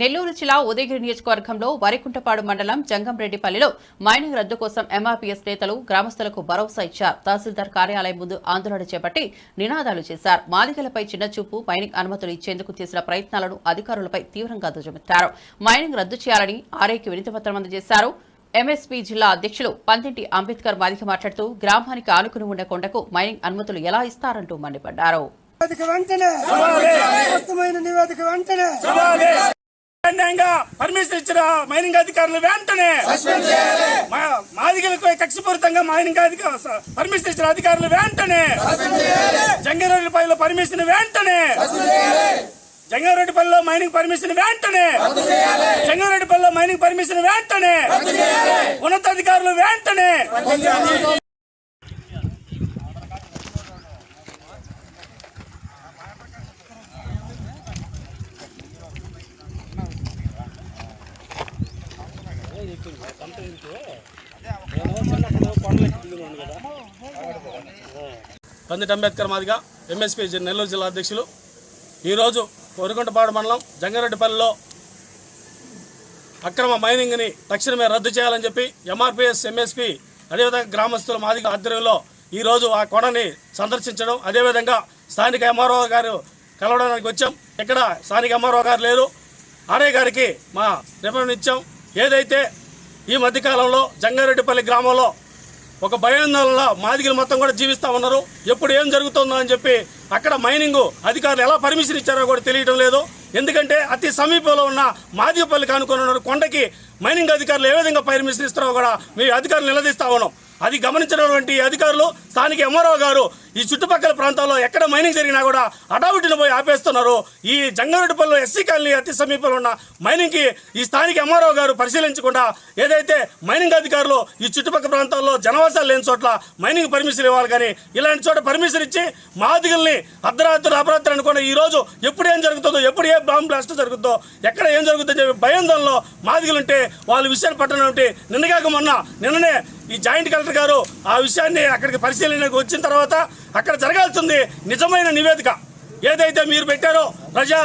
నెల్లూరు జిల్లా ఉదయగిరి నియోజకవర్గంలో వరికుంటపాడు మండలం జంగంరెడ్డిపల్లిలో మైనింగ్ రద్దు కోసం ఎంఆర్పీఎస్ నేతలు గ్రామస్తులకు భరోసా ఇచ్చారు. తహసీల్దార్ కార్యాలయం ముందు ఆందోళన చేపట్టి నినాదాలు చేశారు. మాదిగలపై చిన్నచూపు మైనింగ్ అనుమతులు ఇచ్చేందుకు చేసిన ప్రయత్నాలను అధికారులపై తీవ్రంగా దుజమెత్తారు మైనింగ్ రద్దు చేయాలని ఆర్ఐకి వినతిపత్రం అందజేశారు. ఎంఎస్పీ జిల్లా అధ్యక్షులు పందింటి అంబేద్కర్ మాదిక మాట్లాడుతూ గ్రామానికి ఆనుకుని ఉన్న కొండకు మైనింగ్ అనుమతులు ఎలా ఇస్తారంటూ మండిపడ్డారు. నివేదిక వెంటనే. పర్మిషన్ ఇచ్చిన మైనింగ్ అధికారులు వెంటనే మా- మాదిగలకు కక్షపూరితంగా మైనింగ్ అధికారులు పర్మిషన్ ఇచ్చిన అధికారులు వెంటనే జంగారెడ్డిపల్లిలో పర్మిషన్ వెంటనే జంగారెడ్డిపల్లిలో మైనింగ్ పర్మిషన్ వెంటనే జంగారెడ్డిపల్లిలో మైనింగ్ పర్మిషన్ వెంటనే ఉన్నతాధికారులు వెంటనే పందిటి అంబేద్కర్ మాదిగా ఎంఎస్పీ నెల్లూరు జిల్లా అధ్యక్షులు. ఈరోజు కొరుకుంటపాడు మండలం జంగారెడ్డిపల్లిలో అక్రమ మైనింగ్ని తక్షణమే రద్దు చేయాలని చెప్పి ఎంఆర్పిఎస్ ఎంఎస్పీ అదేవిధంగా గ్రామస్తుల మాదిగ ఆధ్వర్యంలో ఈరోజు ఆ కొండని సందర్శించడం. అదేవిధంగా స్థానిక ఎంఆర్ఓ గారు కలవడానికి వచ్చాం. ఇక్కడ స్థానిక ఎంఆర్ఓ గారు లేరు. ఆర్ఐ గారికి మా రిఫరెన్స్ ఇచ్చాం. ఏదైతే ఈ మధ్యకాలంలో జంగారెడ్డిపల్లి గ్రామంలో ఒక భయాందోళనలో మాదిగలు మొత్తం కూడా జీవిస్తూ ఉన్నారు. ఎప్పుడు ఏం జరుగుతుందో అని చెప్పి అక్కడ మైనింగ్ అధికారులు ఎలా పర్మిషన్ ఇచ్చారో కూడా తెలియడం లేదు. ఎందుకంటే అతి సమీపంలో ఉన్న మాదిగపల్లికి అనుకుని ఉన్నారు కొండకి మైనింగ్ అధికారులు ఏ విధంగా పర్మిషన్ ఇస్తారో కూడా మీ అధికారులు నిలదీస్తా ఉన్నాం. అది గమనించినటువంటి అధికారులు స్థానిక ఎంఆర్ఓ గారు ఈ చుట్టుపక్కల ప్రాంతాల్లో ఎక్కడ మైనింగ్ జరిగినా కూడా అడావిటిని పోయి ఆపేస్తున్నారు. ఈ జంగారెడ్డిపల్లిలో ఎస్సీ కాలనీ అతి సమీపంలో ఉన్న మైనింగ్కి ఈ స్థానిక ఎంఆర్ఓ గారు పరిశీలించకుండా ఏదైతే మైనింగ్ అధికారులు ఈ చుట్టుపక్కల ప్రాంతాల్లో జనవాసాలు లేని చోట్ల మైనింగ్ పర్మిషన్ ఇవ్వాలి కానీ ఇలాంటి చోట పర్మిషన్ ఇచ్చి మాదిగల్ని అర్ధరాత్రి అపరాత్రి అనుకున్న ఈ రోజు ఎప్పుడు ఏం జరుగుతుందో ఎప్పుడు ఏ బాంబు బ్లాస్ట్ జరుగుతుందో ఎక్కడ ఏం జరుగుతుందో చెప్పి భయాందోళనలో మాదిగలు ఉంటే వాళ్ళ విషయాన్ని పట్టణం ఉంటే నిన్నగాక మొన్న నిన్ననే ఈ జాయింట్ కలెక్టర్ గారు ఆ విషయాన్ని అక్కడికి పరిశీలనకు వచ్చిన తర్వాత అక్కడ జరగాల్సింది నిజమైన నివేదిక ఏదైతే మీరు పెట్టారో ప్రజా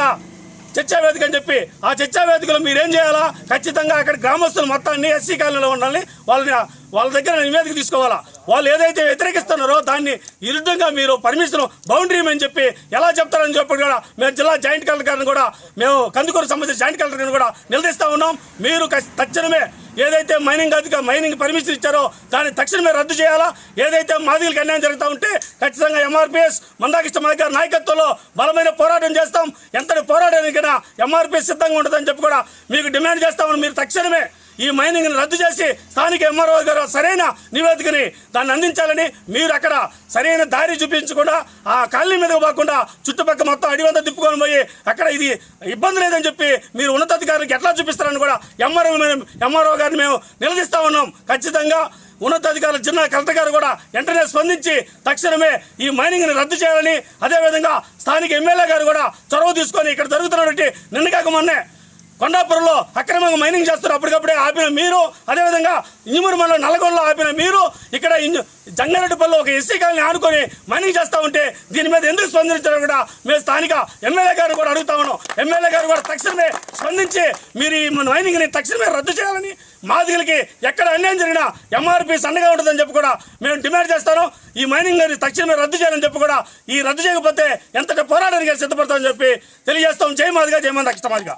చర్చా వేదిక అని చెప్పి ఆ చర్చా వేదికలో మీరేం చేయాలా? ఖచ్చితంగా అక్కడ గ్రామస్తులు మొత్తాన్ని ఎస్సీ కాలనీలో ఉండాలి వాళ్ళని వాళ్ళ దగ్గర నివేదిక తీసుకోవాలా? వాళ్ళు ఏదైతే వ్యతిరేకిస్తున్నారో దాన్ని విరుద్ధంగా మీరు పర్మిషన్ బౌండరీ అని చెప్పి ఎలా చెప్తారని చెప్పి కూడా మేము జిల్లా జాయింట్ కలెక్టర్ గారిని కూడా మేము కందుకూరు సంబంధించిన జాయింట్ కలెక్టర్ గారిని కూడా నిలదీస్తా ఉన్నాం. మీరు తక్షణమే ఏదైతే మైనింగ్ అధిక మైనింగ్ పర్మిషన్ ఇచ్చారో దాన్ని తక్షణమే రద్దు చేయాలా? ఏదైతే మాదిగలకు అన్యాయం జరుగుతూ ఉంటే ఖచ్చితంగా ఎంఆర్పిఎస్ మందాకృష్ణ మాది గారి నాయకత్వంలో బలమైన పోరాటం చేస్తాం. ఎంతటి పోరాటానికైనా ఎంఆర్పిఎస్ సిద్ధంగా ఉంటుందని చెప్పి కూడా మీకు డిమాండ్ చేస్తామని మీరు తక్షణమే ఈ మైనింగ్ని రద్దు చేసి స్థానిక ఎంఆర్ఓ గారు సరైన నివేదికని దాన్ని అందించాలని మీరు అక్కడ సరైన దారి చూపించకుండా ఆ కాలనీ మీదకు పోకుండా చుట్టుపక్కల మొత్తం అడివంతా తిప్పుకొని పోయి అక్కడ ఇది ఇబ్బంది లేదని చెప్పి మీరు ఉన్నతాధికారులకు ఎట్లా చూపిస్తారని కూడా ఎంఆర్ఓ ఎంఆర్ఓ గారిని మేము నిలదీస్తా ఉన్నాం. ఖచ్చితంగా ఉన్నతాధికారులు జిల్లా కలెక్టర్ గారు కూడా వెంటనే స్పందించి తక్షణమే ఈ మైనింగ్ని రద్దు చేయాలని అదేవిధంగా స్థానిక ఎమ్మెల్యే గారు కూడా చొరవ తీసుకొని ఇక్కడ జరుగుతున్నటువంటి నిన్నగాక మొన్నే కొండాపురంలో అక్రమంగా మైనింగ్ చేస్తారు. అప్పటికప్పుడే ఆపిన మీరు అదేవిధంగా ఇంజమూరు మండలం నల్గొండలో ఆపిన మీరు ఇక్కడ జంగారెడ్డిపల్లిలో ఒక ఎస్సీ కాలనీ ఆనుకొని మైనింగ్ చేస్తూ ఉంటే దీని మీద ఎందుకు స్పందించారో కూడా మేము స్థానిక ఎమ్మెల్యే గారు కూడా అడుగుతా ఉన్నాం. ఎమ్మెల్యే గారు కూడా తక్షణమే స్పందించి మీరు ఈ మన మైనింగ్ని తక్షణమే రద్దు చేయాలని మాదిగలకి ఎక్కడ అన్యాయం జరిగినా ఎంఆర్పి సన్నగా ఉంటుందని చెప్పి కూడా మేము డిమాండ్ చేస్తాను. ఈ మైనింగ్ తక్షణమే రద్దు చేయాలని చెప్పి కూడా ఈ రద్దు చేయకపోతే ఎంతటి పోరాటానికి సిద్ధపడతామని చెప్పి తెలియజేస్తాం. జై మాదిగా జై మంది అక్షమాదిగా